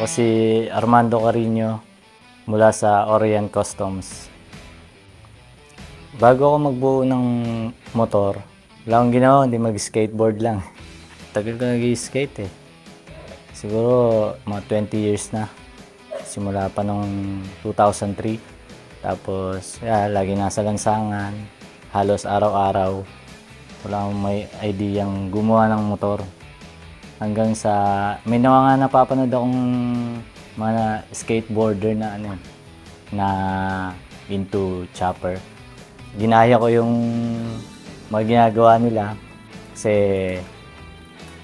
Ako si Armando Carino mula sa Orient Customs. Bago ako magbuo ng motor, wala akong ginawa, hindi mag-skateboard lang. Tagal ko nag-skate eh. Siguro mga 20 years na. Simula pa nung 2003. Tapos, yeah, lagi nasa lansangan. Halos araw-araw. Wala akong may ideyang gumawa ng motor. Hanggang sa, may nawa nga napapanood akong mga skateboarder na ano, na into chopper. Ginaya ko yung mga ginagawa nila kasi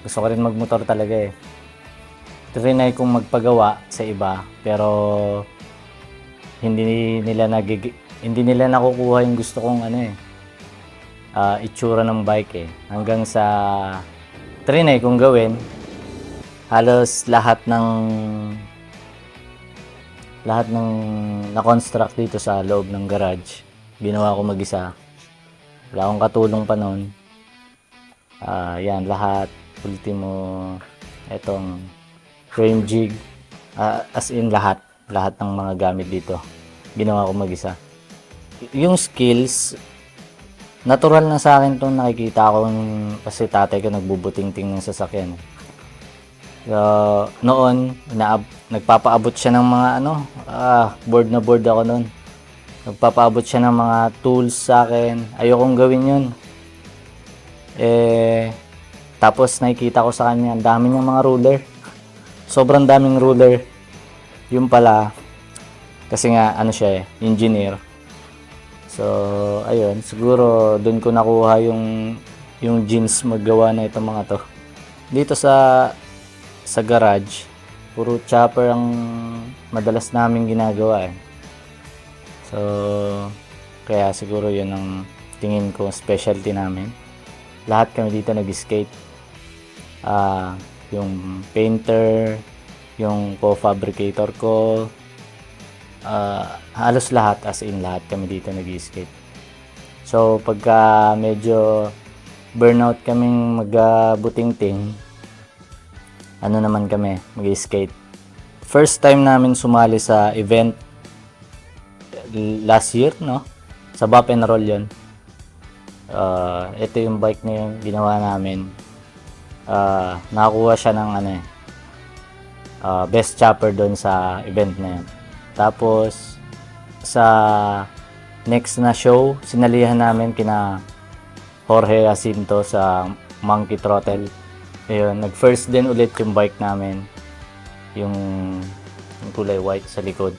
gusto ko rin magmotor talaga eh. Trinay kong magpagawa sa iba pero hindi nila nagig hindi nila nakukuha yung gusto kong ano eh ah, itsura ng bike eh. Hanggang sa trinay kong gawin halos lahat ng lahat ng na-construct dito sa loob ng garage ginawa ko mag-isa. Wala akong katulong pa noon. Ah, yan, lahat. Ultimo, etong frame jig. Ah, as in lahat. Lahat ng mga gamit dito. Ginawa ko mag-isa. Yung skills, natural na sa akin itong nakikita ko kasi tatay ko nagbubuting-ting ng sasakyan. So, noon, inaab- nagpapaabot siya ng mga ano, ah, board na board ako noon. Nagpapaabot siya ng mga tools sa akin. Ayokong gawin yun. Eh, tapos nakikita ko sa kanya, ang dami niyang mga ruler. Sobrang daming ruler. Yung pala, kasi nga, ano siya eh, engineer. So, ayun, siguro doon ko nakuha yung yung jeans maggawa na itong mga to. Dito sa sa garage, puro chopper ang madalas namin ginagawa eh. So, kaya siguro yun ang tingin ko specialty namin. Lahat kami dito nag-skate. Ah, yung painter, yung co-fabricator ko, ah, halos lahat, as in lahat kami dito nag-skate. So, pagka medyo burnout kaming mag-buting-ting, ano naman kami, mag-skate. First time namin sumali sa event last year, no? Sa Bop and Roll yun. Ah, ito yung bike na yung ginawa namin. Ah, nakakuha siya ng ano eh, ah, best chopper doon sa event na yun. Tapos, sa next na show, sinalihan namin kina Jorge Jacinto sa Monkey Throttle. Ayun, nag-first din ulit yung bike namin. Yung, yung kulay white sa likod.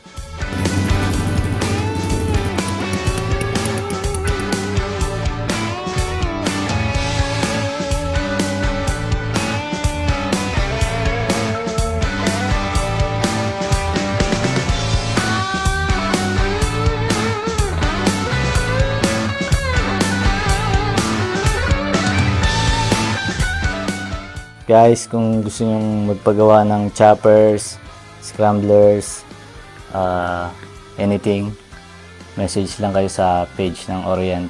Guys, kung gusto nyong magpagawa ng choppers, scramblers, uh, anything, message lang kayo sa page ng Orient.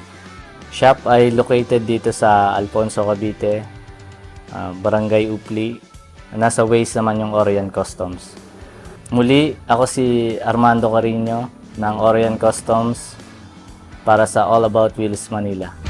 Shop ay located dito sa Alfonso Cavite, uh, Barangay Upli. Nasa Waze naman yung Orient Customs. Muli, ako si Armando Carino ng Orient Customs para sa All About Wheels Manila.